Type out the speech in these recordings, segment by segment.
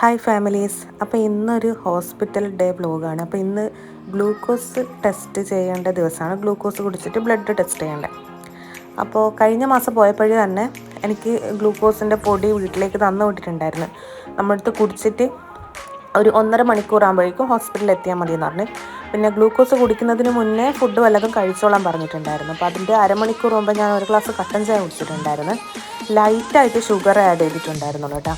Hi families അപ്പോൾ ഇന്നൊരു hospital day ബ്ലോഗാണ് അപ്പോൾ ഇന്ന് ഗ്ലൂക്കോസ് ടെസ്റ്റ് ചെയ്യേണ്ട ദിവസമാണ്. ഗ്ലൂക്കോസ് കുടിച്ചിട്ട് ബ്ലഡ് ടെസ്റ്റ് ചെയ്യേണ്ടത് അപ്പോൾ കഴിഞ്ഞ മാസം പോയപ്പോഴേ തന്നെ എനിക്ക് ഗ്ലൂക്കോസിന്റെ പൊടി വീട്ടിലേക്ക് തന്നു വിട്ടിട്ടുണ്ടായിരുന്നു. നമ്മളടുത്ത് കുടിച്ചിട്ട് ഒരു ഒന്നര മണിക്കൂർ ആകുമ്പോഴേക്കും ഹോസ്പിറ്റലിൽ എത്തിയാൽ മതി എന്ന് പറഞ്ഞു. പിന്നെ ഗ്ലൂക്കോസ് കുടിക്കുന്നതിന് മുന്നേ ഫുഡ് വല്ലതും കഴിച്ചോളാൻ പറഞ്ഞിട്ടുണ്ടായിരുന്നു. അപ്പോൾ അതിന്റെ അരമണിക്കൂർ മുമ്പ് ഞാൻ ഒരു ഗ്ലാസ് കട്ടൻ ചായ കുടിച്ചിട്ടുണ്ടായിരുന്നു. ലൈറ്റായിട്ട് ഷുഗർ ആഡ് ചെയ്തിട്ടുണ്ടായിരുന്നുള്ളൂ കേട്ടോ.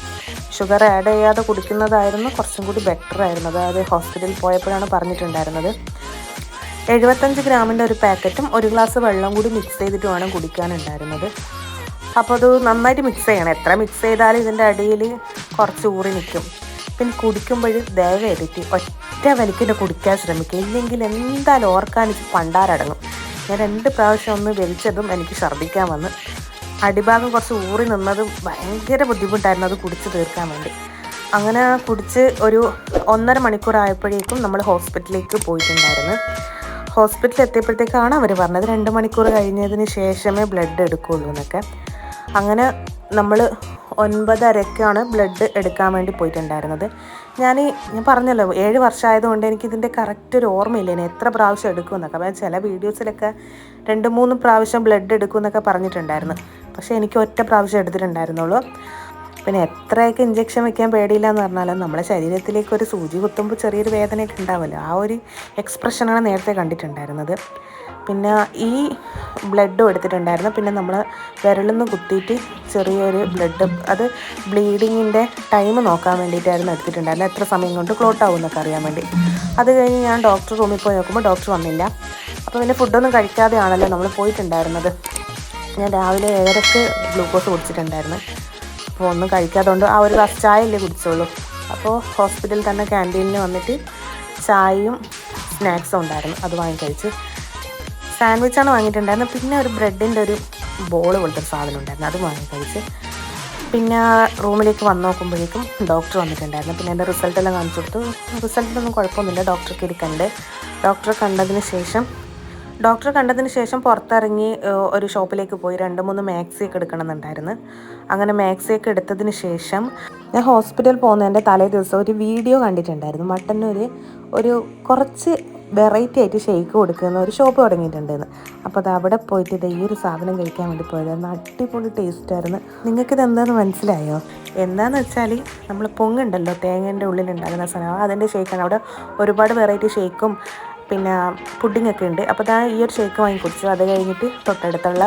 ഷുഗർ ആഡ് ചെയ്യാതെ കുടിക്കുന്നതായിരുന്നു കുറച്ചും കൂടി ബെറ്റർ ആയിരുന്നു. അതായത് ഹോസ്പിറ്റലിൽ പോയപ്പോഴാണ് പറഞ്ഞിട്ടുണ്ടായിരുന്നത്. എഴുപത്തഞ്ച് ഗ്രാമിന്റെ ഒരു പാക്കറ്റും ഒരു ഗ്ലാസ് വെള്ളം കൂടി മിക്സ് ചെയ്തിട്ട് വേണം കുടിക്കാനുണ്ടായിരുന്നത്. അപ്പോൾ അത് നന്നായിട്ട് മിക്സ് ചെയ്യണം. എത്ര മിക്സ് ചെയ്താലും ഇതിന്റെ അടിയിൽ കുറച്ച് ഊറി നിൽക്കും. പിന്നെ കുടിക്കുമ്പോൾ ദയവേറിയിട്ട് ഒറ്റ വലിക്കിന്റെ കുടിക്കാൻ ശ്രമിക്കുക. ഇല്ലെങ്കിൽ എന്തായാലും ഓർക്കാൻ പണ്ടാരടങ്ങും. ഞാൻ രണ്ട് പ്രാവശ്യം ഒന്ന് വലിച്ചതും എനിക്ക് ഛർദ്ദിക്കാൻ വന്ന്. അടിഭാഗം കുറച്ച് ഊറി നിന്നത് ഭയങ്കര ബുദ്ധിമുട്ടായിരുന്നു. അത് കുടിച്ച് തീർക്കാൻ വേണ്ടി. അങ്ങനെ കുടിച്ച് ഒരു ഒന്നര മണിക്കൂർ ആയപ്പോഴേക്കും നമ്മൾ ഹോസ്പിറ്റലിലേക്ക് പോയിട്ടുണ്ടായിരുന്നു. ഹോസ്പിറ്റലിൽ എത്തിയപ്പോഴത്തേക്കാണ് അവർ പറഞ്ഞത് രണ്ട് മണിക്കൂർ കഴിഞ്ഞതിന് ശേഷമേ ബ്ലഡ് എടുക്കുകയുള്ളൂ എന്നൊക്കെ. അങ്ങനെ നമ്മൾ ഒൻപതരക്കാണ് ബ്ലഡ് എടുക്കാൻ വേണ്ടി പോയിട്ടുണ്ടായിരുന്നത്. ഞാൻ ഞാൻ പറഞ്ഞല്ലോ ഏഴ് വർഷമായതുകൊണ്ട് എനിക്ക് ഇതിന്റെ കറക്റ്റ് ഒരു ഓർമ്മയില്ല. ഇനി എത്ര പ്രാവശ്യം എടുക്കുമെന്നൊക്കെ ചില വീഡിയോസിലൊക്കെ രണ്ട് മൂന്ന് പ്രാവശ്യം ബ്ലഡ് എടുക്കുമെന്നൊക്കെ പറഞ്ഞിട്ടുണ്ടായിരുന്നു. പക്ഷേ എനിക്ക് ഒറ്റ പ്രാവശ്യം എടുത്തിട്ടുണ്ടായിരുന്നുള്ളൂ. പിന്നെ എത്രയൊക്കെ ഇഞ്ചക്ഷൻ വെക്കാൻ പേടിയില്ല എന്ന് പറഞ്ഞാലും നമ്മുടെ ശരീരത്തിലേക്ക് ഒരു സൂചി കുത്തുമ്പോൾ ചെറിയൊരു വേദനയൊക്കെ ഉണ്ടാവുമല്ലോ. ആ ഒരു എക്സ്പ്രഷനാണ് നേരത്തെ കണ്ടിട്ടുണ്ടായിരുന്നത്. പിന്നെ ഈ ബ്ലഡും എടുത്തിട്ടുണ്ടായിരുന്നു. പിന്നെ നമ്മൾ വിരലിൽ നിന്ന് കുത്തിയിട്ട് ചെറിയൊരു ബ്ലഡ് അത് ബ്ലീഡിങ്ങിന്റെ ടൈം നോക്കാൻ വേണ്ടിയിട്ടായിരുന്നു എടുത്തിട്ടുണ്ടായിരുന്നത്. എത്ര സമയം കൊണ്ട് ക്ലോട്ട് ആവും എന്നൊക്കെ അറിയാൻ വേണ്ടി. അത് കഴിഞ്ഞ് ഞാൻ ഡോക്ടർ റൂമിൽ പോയി നോക്കുമ്പോൾ ഡോക്ടർ വന്നില്ല. അപ്പോൾ പിന്നെ ഫുഡൊന്നും കഴിക്കാതെയാണല്ലോ നമ്മൾ പോയിട്ടുണ്ടായിരുന്നത്. ഞാൻ രാവിലെ ഏഴരക്ക് ഗ്ലൂക്കോസ് കുടിച്ചിട്ടുണ്ടായിരുന്നു. അപ്പോൾ ഒന്നും കഴിക്കാത്തതുകൊണ്ട് ആ ഒരു ഗ്ലാസ് ചായ അല്ലേ കുടിച്ചോളൂ. അപ്പോൾ ഹോസ്പിറ്റലിൽ തന്നെ ക്യാന്റീനിൽ വന്നിട്ട് ചായയും സ്നാക്സും ഉണ്ടായിരുന്നു. അത് വാങ്ങി കഴിച്ചു സാൻഡ്വിച്ചാണ് വാങ്ങിയിട്ടുണ്ടായിരുന്നത്. പിന്നെ ഒരു ബ്രെഡിന്റെ ഒരു ബോൾ പോലത്തെ ഒരു സാധനം ഉണ്ടായിരുന്നു. അത് വാങ്ങി കഴിച്ച് പിന്നെ റൂമിലേക്ക് വന്ന് നോക്കുമ്പോഴേക്കും ഡോക്ടർ വന്നിട്ടുണ്ടായിരുന്നു. പിന്നെ എന്റെ റിസൾട്ടെല്ലാം കാണിച്ചു കൊടുത്തു. റിസൾട്ടിലൊന്നും കുഴപ്പമൊന്നുമില്ല. ഡോക്ടർക്ക് ഇരിക്കണ്ട് ഡോക്ടറെ കണ്ടതിന് ശേഷം ഡോക്ടറെ കണ്ടതിന് ശേഷം പുറത്തിറങ്ങി ഒരു ഷോപ്പിലേക്ക് പോയി. രണ്ട് മൂന്ന് മാക്സിയൊക്കെ എടുക്കണമെന്നുണ്ടായിരുന്നു. അങ്ങനെ മാക്സിയൊക്കെ എടുത്തതിന് ശേഷം ഞാൻ ഹോസ്പിറ്റലിൽ പോകുന്നതിന്റെ തലേ ദിവസം ഒരു വീഡിയോ കണ്ടിട്ടുണ്ടായിരുന്നു. മട്ടന്നൂർ ഒരു കുറച്ച് വെറൈറ്റി ആയിട്ട് ഷേക്ക് കൊടുക്കുന്ന ഒരു ഷോപ്പ് തുടങ്ങിയിട്ടുണ്ടെന്ന് അപ്പോൾ അത് അവിടെ പോയിട്ട് ഈ ഒരു സാധനം കഴിക്കാൻ വേണ്ടി പോയതായിരുന്നു അടിപൊളി ടേസ്റ്റ് ആയിരുന്നു. നിങ്ങൾക്കിത് എന്താണെന്ന് മനസ്സിലായോ? എന്താണെന്ന് വെച്ചാൽ നമ്മൾ പൊങ്ങുണ്ടല്ലോ തേങ്ങേന്റെ ഉള്ളിലുണ്ടാകുന്ന സാധനം. അതിന്റെ ഷേക്കാണ്. അവിടെ ഒരുപാട് വെറൈറ്റി ഷേക്കും പിന്നെ പുഡിങ്ങൊക്കെ ഉണ്ട്. അപ്പോൾ ഞാൻ ഈ ഒരു ഷേക്ക് വാങ്ങി കുടിച്ചു. അത് കഴിഞ്ഞിട്ട് തൊട്ടടുത്തുള്ള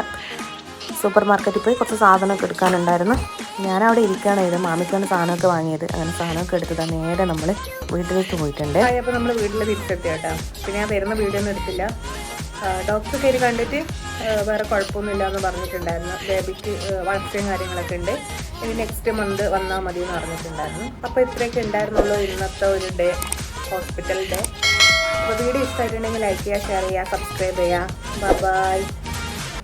സൂപ്പർ മാർക്കറ്റിൽ പോയി കുറച്ച് സാധനമൊക്കെ എടുക്കാനുണ്ടായിരുന്നു. ഞാൻ അവിടെ ഇരിക്കുകയാണ് മാമിക്കാണ് സാധനമൊക്കെ വാങ്ങിയത്. അങ്ങനെ സാധനമൊക്കെ എടുത്തത് നേരെ നമ്മൾ വീട്ടിലേക്ക് പോയിട്ടുണ്ട്. അപ്പോൾ നമ്മൾ വീട്ടിൽ തിരിച്ചെത്തി കേട്ടോ പിന്നെ ഞാൻ വരുന്ന വീഡിയോ ഒന്നും എടുത്തില്ല. ഡോക്ടർ കയറി കണ്ടിട്ട് വേറെ കുഴപ്പമൊന്നുമില്ല എന്ന് പറഞ്ഞിട്ടുണ്ടായിരുന്നു. ബേബിക്ക് വളർച്ചയും കാര്യങ്ങളൊക്കെ ഉണ്ട്. ഇനി നെക്സ്റ്റ് മന്ത് വന്നാൽ മതി എന്ന് പറഞ്ഞിട്ടുണ്ടായിരുന്നു. അപ്പോൾ ഇത്രയൊക്കെ ഉണ്ടായിരുന്നുള്ളൂ ഇന്നത്തെ ഒരു ഡേ ഹോസ്പിറ്റൽ ഡേ വീഡിയോ ഇഷ്ടമായിട്ടുണ്ടെങ്കിൽ ലൈക്ക് ചെയ്യുക ഷെയർ ചെയ്യുക സബ്സ്ക്രൈബ് ചെയ്യുക. ബൈ